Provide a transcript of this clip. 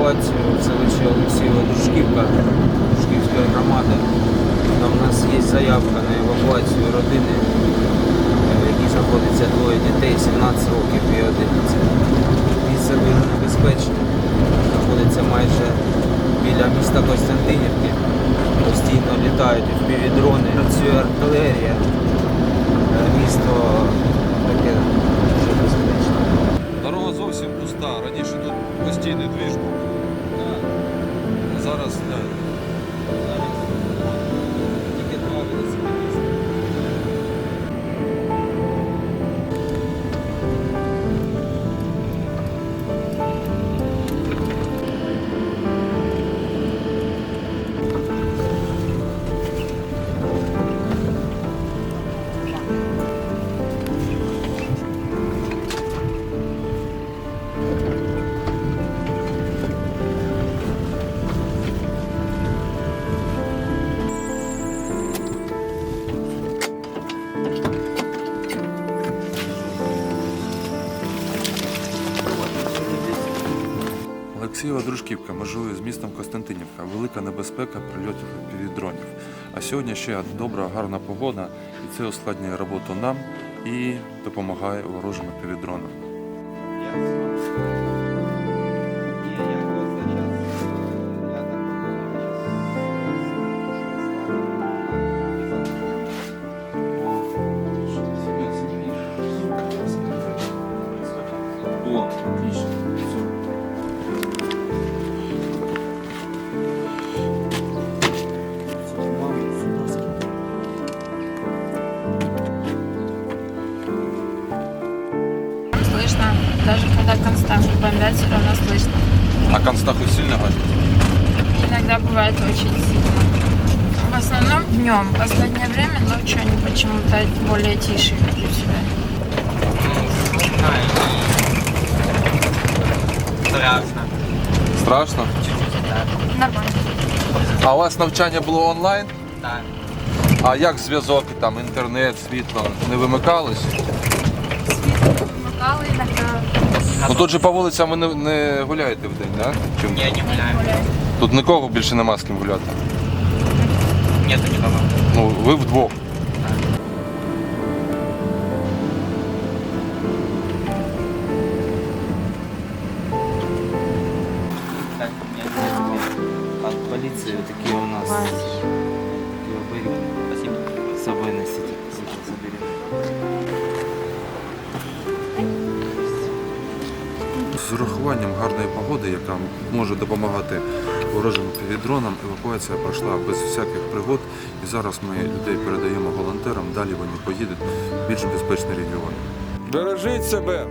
евакуацію в селищі Олексієва Дружківка, Дружківської громади. Там у нас є заявка на евакуацію родини, е, в якій знаходиться двоє дітей, 17 років і 11. Місце дуже небезпечне, знаходиться майже біля міста Костянтинівки. Постійно літають впівдрони, працює артилерія. Е, Місто зовсім пуста. Раніше тут постійний двіж був. Зараз не. Олексієва Дружківка межує з містом Костянтинівка. Велика небезпека прильотів від дронів. А сьогодні ще добра, гарна погода, і це ускладнює роботу нам і допомагає ворожим півдронам. Отлично. Даже когда константу бомбят, все равно слышно. А Констаху сильно гадить? Иногда бывает очень сильно. В основном днем. В последнее время ночью они почему-то более тише ведут себя. Страшно. Страшно? Нормально. А у вас навчання було онлайн? Так. А як зв'язок, там інтернет, світло не вимикались? Вокалы иногда Ну тут же по вулицям ви не, не гуляєте в день, так? Да? Чим? Не гуляю. Тут нікого більше нема з ким гуляти. Нету никого. Ну, ви вдвох. Так, нет, От полиции такие у нас. Спасибо. С собой З урахуванням гарної погоди, яка може допомагати ворожим півдронам, евакуація пройшла без всяких пригод. І зараз ми людей передаємо волонтерам. Далі вони поїдуть в більш безпечні регіони. Бережіть себе,